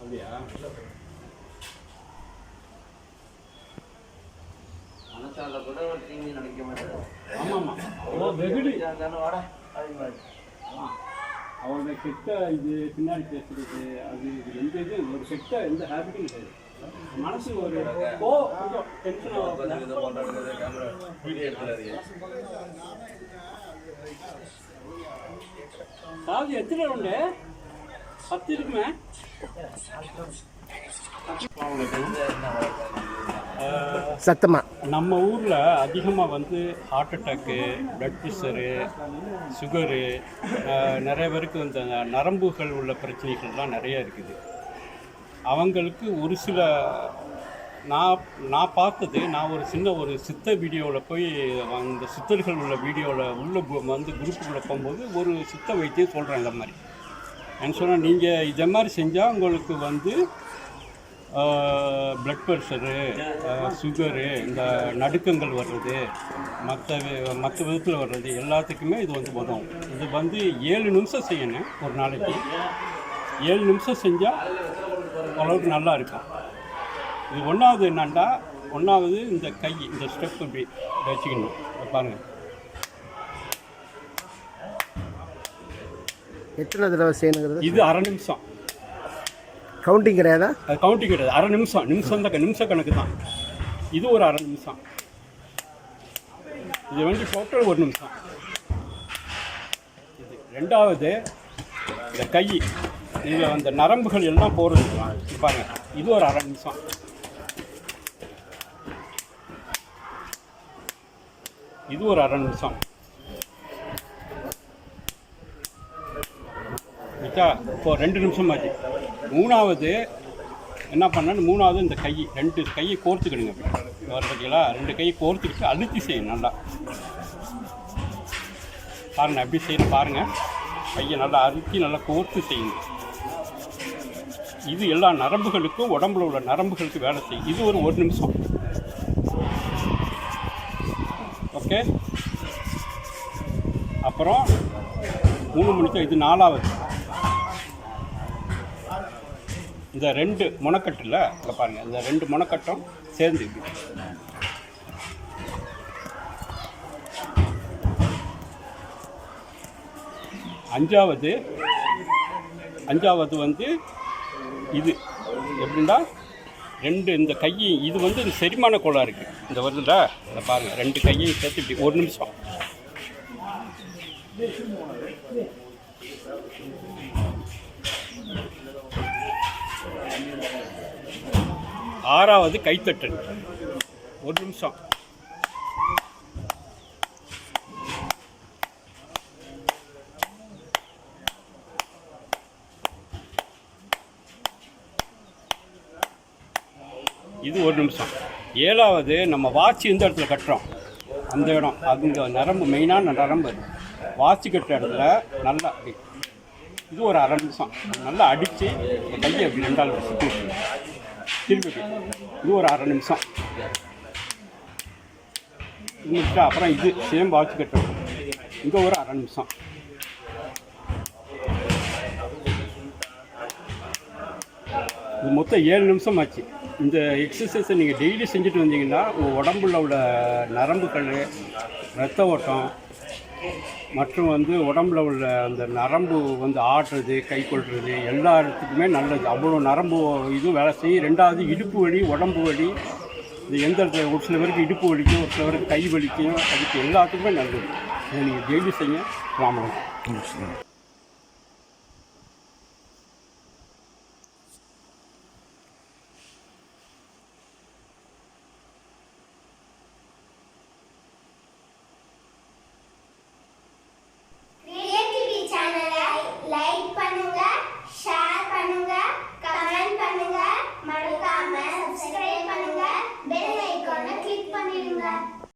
அப்படியா? மனசால கூட ஒரு தீங்கு நினைக்க மாட்டேன். ஆமாம்மா. அவ்வளோ வெகுளி. வாடா அப்படின்னு ஆ. அவரோட கெட்ட இது பின்னாடி பேசுறது அது இது எந்த இது ஒரு கெட்ட எந்த ஹேபிட்டும் கிடையாது மனசு ஒரு கொஞ்சம் டென்ஷன் சாவி எத்தனை உண்டு பத்து இருக்குமே சத்தமா? நம்ம ஊரில் அதிகமாக வந்து heart attack blood pressure sugar நிறைய பேருக்கு இந்த நரம்புகள் உள்ள பிரச்சனைகள்லாம் நிறைய இருக்குது. அவங்களுக்கு ஒரு சில நான் நான் பார்த்தது நான் ஒரு சின்ன ஒரு சித்த வீடியோவில் போய் அந்த சித்தர்கள் உள்ள வீடியோவில் உள்ள வந்து குரூப்புக்குள்ளே போகும்போது ஒரு சித்த வைத்தியம் சொல்கிறேன் இந்த மாதிரி. சொன்னால் நீங்கள் இதை மாதிரி செஞ்சால் உங்களுக்கு வந்து ப்ளட் ப்ரெஷரு சுகரு இந்த நடுக்கங்கள் வர்றது மற்ற மற்ற விதத்தில் வர்றது எல்லாத்துக்குமே இது வந்து உதவும் இது வந்து ஏழு நிமிஷம் செய்யணும் ஒரு நாளைக்கு. ஏழு நிமிஷம் செஞ்சால் ஓரளவுக்கு நல்லா இருக்கும். இது ஒன்றாவது என்னண்டா ஒன்றாவது இந்த கை இந்த ஸ்டெப் இப்படி வச்சுக்கணும். பாருங்கள் எத்தனை தடவை செய்யணுங்கிறது? இது அரை நிமிஷம். கவுண்டிங் கிடையாதா? அது கவுண்டிங் கிடையாது. அரை நிமிஷம். நிமிஷம் தான் நிமிஷ கணக்கு தான். இது ஒரு அரை நிமிஷம். இது வந்து டோட்டல் ஒரு நிமிஷம். இது ரெண்டாவது இந்த கை இதில் அந்த நரம்புகள் எல்லாம் போகிறது பாருங்க. இது ஒரு அரை நிமிஷம். இது ஒரு அரை நிமிஷம். மிச்சா இப்போ ரெண்டு நிமிஷம் ஆச்சு. மூணாவது என்ன பண்ணணும் மூணாவது இந்த கை ரெண்டு கையை கோர்த்துக்கிடுங்க. பார்த்தீங்களா? ரெண்டு கையை கோர்த்துக்கிட்டு அழுத்தி செய்யணும் நல்லா. பாருங்க எப்படி செய்யணும் பாருங்கள் கையை நல்லா அழுத்தி நல்லா கோர்த்து செய்யுங்க. இது எல்லா நரம்புகளுக்கும் உடம்புல உள்ள நரம்புகளுக்கு வேலை செய்யும். இது ஒரு ஒரு நிமிஷம். ஓகே? அப்புறம் மூணு மணிக்கு இது நாலாவது. இந்த ரெண்டு முனக்கட்டில் இங்கே பாருங்கள் இந்த ரெண்டு முனக்கட்டும் சேர்ந்து அஞ்சாவது அஞ்சாவது வந்து இது. எப்படின்னா ரெண்டு இந்த கையும் இது வந்து இந்த செரிமான கோளாக இருக்குது இந்த வருதுல இதை பாருங்கள் ரெண்டு கையையும் சேர்த்து இப்படி ஒரு நிமிஷம். ஆறாவது கைத்தட்டல். ஒரு நிமிஷம். இது ஒரு நிமிஷம். ஏழாவது நம்ம வாட்சி எந்த இடத்துல கட்டுறோம்? அந்த இடம். அது இந்த நரம்பு மெயினான நரம்பு அது. கட்டுற இடத்துல நல்லா அப்படி இது ஒரு அரை நிமிஷம். நல்லா அடித்து கையை அப்படி ரெண்டாள் சுற்றி திருப்பி இது ஒரு அரை நிமிஷம் இருந்துட்டு அப்புறம் இது சேம் வாட்ச் கட்டணும் இங்கே ஒரு அரை நிமிஷம் இது மொத்தம் ஏழு நிமிஷம் ஆச்சு இந்த எக்ஸசைஸை நீங்கள் டெய்லி செஞ்சுட்டு வந்தீங்கன்னா உங்கள் உடம்புல உள்ள நரம்புகள் ரத்த ஓட்டம் மற்றும் வந்து உடம்புல உள்ள அந்த நரம்பு வந்து ஆடுறது கை கொள்வது எல்லா இடத்துக்குமே நல்லது. அவ்வளோ நரம்பு இதுவும் வேலை செய்யும். ரெண்டாவது இடுப்பு வலி உடம்பு வலி. இது எந்த இடத்துல ஒரு சில பேருக்கு இடுப்பு வலிக்கும் ஒரு சில பேருக்கு கை வலிக்கும் அதுக்கு எல்லாத்துக்குமே நல்லது. இதை நீங்கள் டெய்லி செய்ய ராமலம்